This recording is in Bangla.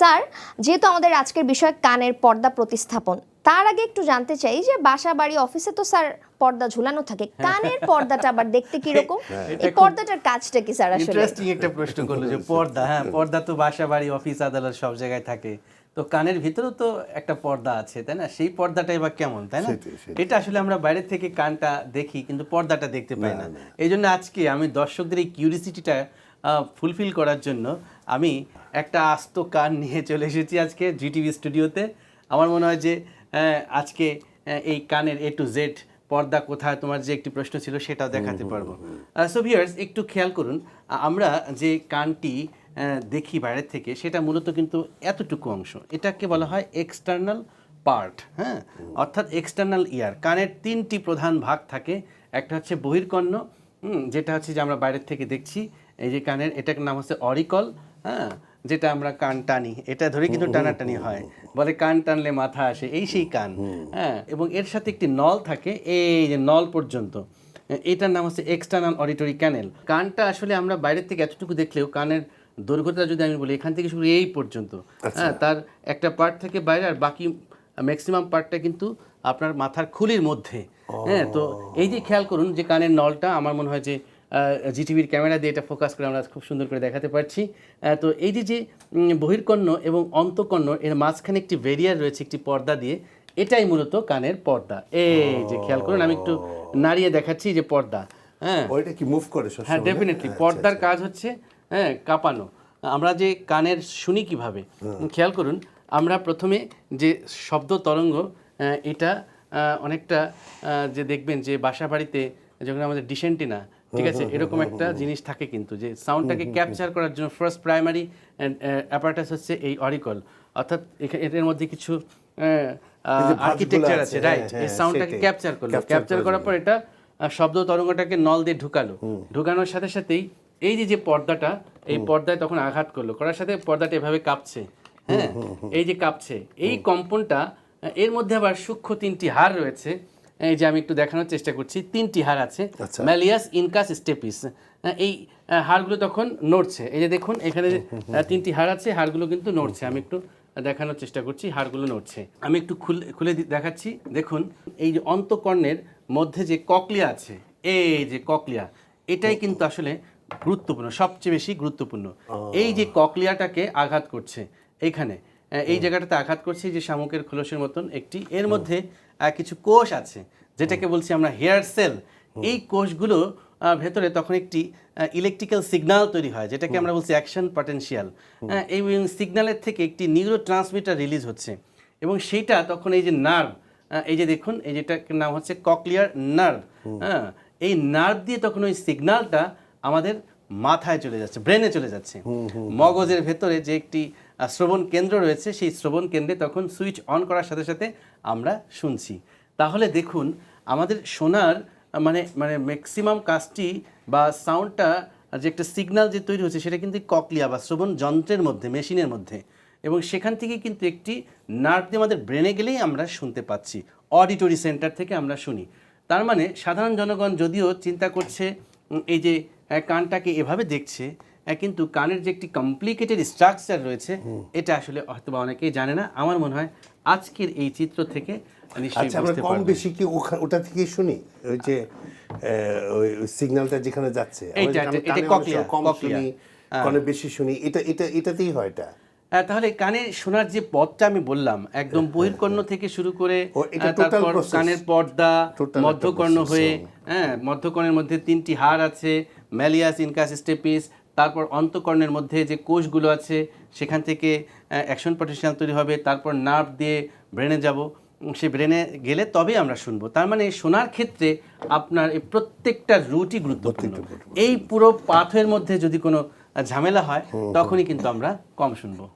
স্যার যেহেতু আমাদের আজকের বিষয় কানের পর্দা প্রতিস্থাপন তার আগে একটু জানতে চাই যে বাসা বাড়ি অফিসে তো স্যার পর্দা ঝুলানো থাকে কানের পর্দাটা আবার দেখতে কীরকম? এই পর্দাটার কাজটা কি স্যার আসলে? ইন্টারেস্টিং একটা প্রশ্ন করল যে পর্দা হ্যাঁ পর্দা তো বাসা বাড়ি অফিস আদালত সব জায়গায় থাকে। তো কানের ভিতরেও তো একটা পর্দা আছে তাই না? সেই পর্দাটাই বা কেমন তাই না। এটা আসলে আমরা বাইরে থেকে কানটা দেখি কিন্তু পর্দাটা দেখতে পাই না এই জন্য আজকে আমি দর্শকদের এই কিউরিসিটিটা ফুলফিল করার জন্য আমি একটা আস্ত কান নিয়ে চলে এসেছি আজকে জিটিভি স্টুডিওতে আমার মনে হয় যে আজকে এই কানের এ টু জেড পর্দা কোথায় তোমার যে একটি প্রশ্ন ছিল সেটাও দেখাতে পারব। সো ভিউয়ার্স একটু খেয়াল করুন আমরা যে কানটি দেখি বাইরের থেকে সেটা মূলত কিন্তু এতটুকু অংশ। এটাকে বলা হয় এক্সটার্নাল পার্ট হ্যাঁ? অর্থাৎ এক্সটার্নাল ইয়ার কানের তিনটি প্রধান ভাগ থাকে। একটা হচ্ছে বহির্কর্ণ যেটা হচ্ছে যে আমরা বাইরের থেকে দেখছি এই যে কানের এটার নাম হচ্ছে অরিকল হ্যাঁ? যেটা আমরা কান টানি। এটা ধরে কিন্তু টানাটানি হয়। বলে কান টানলে মাথা আসে এই সেই কান হ্যাঁ? এবং এর সাথে একটি নল থাকে এই যে নল পর্যন্ত। এটার নাম হচ্ছে এক্সটার্নাল অডিটরি ক্যানেল কানটা আসলে আমরা বাইরের থেকে এতটুকু দেখলেও কানের দৈর্ঘ্যটা যদি আমি বলি এখান থেকে শুরু এই পর্যন্ত হ্যাঁ? তার একটা পার্ট থেকে বাইরে আর বাকি ম্যাক্সিমাম পার্টটা কিন্তু আপনার মাথার খুলির মধ্যে হ্যাঁ? তো এই যে খেয়াল করুন যে কানের নলটা আমার মনে হয় যে জিটিভির ক্যামেরা দিয়ে এটা ফোকাস করে আমরা খুব সুন্দর করে দেখাতে পারছি। তো এই যে যে উম, বহির্কর্ণ এবং অন্তকর্ণ এর মাঝখানে একটি ভেরিয়ার রয়েছে একটি পর্দা দিয়ে এটাই মূলত কানের পর্দা। এই যে খেয়াল করুন আমি একটু নাড়িয়ে দেখাচ্ছি যে পর্দা। হ্যাঁ। ওইটা কি মুভ করে হ্যাঁ ডেফিনেটলি আচ্ছা, পর্দার কাজ হচ্ছে হ্যাঁ কাঁপানো। আমরা যে কানের শুনি কীভাবে? খেয়াল করুন আমরা প্রথমে যে শব্দ তরঙ্গ এটা অনেকটা যে দেখবেন যে বাসা বাড়িতে যখন আমাদের ডিসেন্টিনা ঠিক আছে? এরকম একটা জিনিস থাকে কিন্তু যে সাউন্ডটাকে ক্যাপচার করার জন্য ফার্স্ট প্রাইমারি অ্যাপারেটাস হচ্ছে এই অরিকল অর্থাৎ এর মধ্যে কিছু আর্কিটেকচার আছে, আছে হ্যাঁ, রাইট এই হ্যাঁ, সাউন্ডটাকে ক্যাপচার করল। ক্যাপচার করার পর এটা শব্দ তরঙ্গটাকে নল দিয়ে ঢুকালো। ঢুকানোর সাথে সাথেই এই যে যে পর্দাটা এই পর্দায় তখন আঘাত করল। করার সাথে পর্দাটা এভাবে কাঁপছে হ্যাঁ? এই যে কাঁপছে এই কম্পনটা এর মধ্যে আবার সূক্ষ্ম তিনটি হার রয়েছে। এই যে আমি একটু দেখানোর চেষ্টা করছি তিনটি হাড় আছে। ম্যালিয়াস ইনকাস স্টেপিস এই হাড়গুলো তখন নড়ছে। এই যে দেখুন এখানে তিনটি হাড় আছে হাড়গুলো কিন্তু নড়ছে। আমি একটু দেখানোর চেষ্টা করছি হাড়গুলো নড়ছে। আমি একটু খুলে খুলে দেখাচ্ছি। দেখুন এই যে অন্তকর্ণের মধ্যে যে ককলিয়া আছে এই যে ককলিয়া এটাই কিন্তু আসলে গুরুত্বপূর্ণ সবচেয়ে বেশি গুরুত্বপূর্ণ। এই যে ককলিয়াটাকে আঘাত করছে এইখানে। আহ, এই জায়গাটাতে আঘাত করছে যে শামুকের খোলসের মতন একটি। এর মধ্যে কিছু কোষ আছে যেটাকে বলছি আমরা হেয়ার সেল। এই কোষগুলো ভেতরে তখন একটি ইলেকট্রিক্যাল সিগন্যাল তৈরি হয় যেটাকে আমরা বলছি অ্যাকশন পটেনশিয়াল এই সিগন্যালের থেকে একটি নিউরো ট্রান্সমিটার রিলিজ হচ্ছে। এবং সেইটা তখন এই যে নার্ভ এই যে দেখুন এই যেটার নাম হচ্ছে ককলিয়ার নার্ভ হ্যাঁ এই নার্ভ দিয়ে তখন ওই সিগনালটা আমাদের মাথায় চলে যাচ্ছে ব্রেনে চলে যাচ্ছে। মগজের ভেতরে যে একটি শ্রবণ কেন্দ্র রয়েছে, সেই শ্রবণ কেন্দ্রে তখন সুইচ অন করার সাথে সাথে আমরা শুনছি। তাহলে দেখুন, আমাদের শোনার মানে মানে ম্যাক্সিমাম কাজটি বা সাউন্ডটা যে একটা সিগন্যাল যে তৈরি হচ্ছে, সেটা কিন্তু ককলিয়া বা শ্রবণ যন্ত্রের মধ্যে মেশিনের মধ্যে। এবং সেখান থেকে কিন্তু একটি নার্ভ দিয়ে আমাদের ব্রেনে গেলেই আমরা শুনতে পাচ্ছি। অডিটরি সেন্টার থেকে আমরা শুনি। তার মানে সাধারণ জনগণ যদিও চিন্তা করছে এই যে কানটাকে এভাবে দেখছে কিন্তু কানের যে একটি কমপ্লিকেটেড স্ট্রাকচার রয়েছে এটা আসলে হয়তো অনেকেই জানে না। আমার মনে হয় আজকের এই চিত্র থেকে আচ্ছা আমরা কম বেশি কি ওটা থেকেই শুনি? ওই যে সিগন্যালটা যেখানে যাচ্ছে। কম শুনি কনে বেশি শুনি। এটা এটা এটাতেই হয় এটা। তাহলে কানে শোনার যে পথটা আমি বললাম একদম বহির্কর্ণ থেকে শুরু করে তারপর কানের পর্দা মধ্যকর্ণ হয়ে হ্যাঁ মধ্যকর্ণের মধ্যে তিনটি হাড় আছে ম্যালিয়াস ইনকাস স্টেপিস তারপর অন্তকর্ণের মধ্যে যে কোষগুলো আছে সেখান থেকে অ্যাকশন পটেনশিয়াল তৈরি হবে তারপর নার্ভ দিয়ে ব্রেনে যাব। সে ব্রেনে গেলে তবেই আমরা শুনব। তার মানে শোনার ক্ষেত্রে আপনার এই প্রত্যেকটা রুটই গুরুত্বপূর্ণ। এই পুরো পাথের মধ্যে যদি কোনো ঝামেলা হয় তখনই কিন্তু আমরা কম শুনব।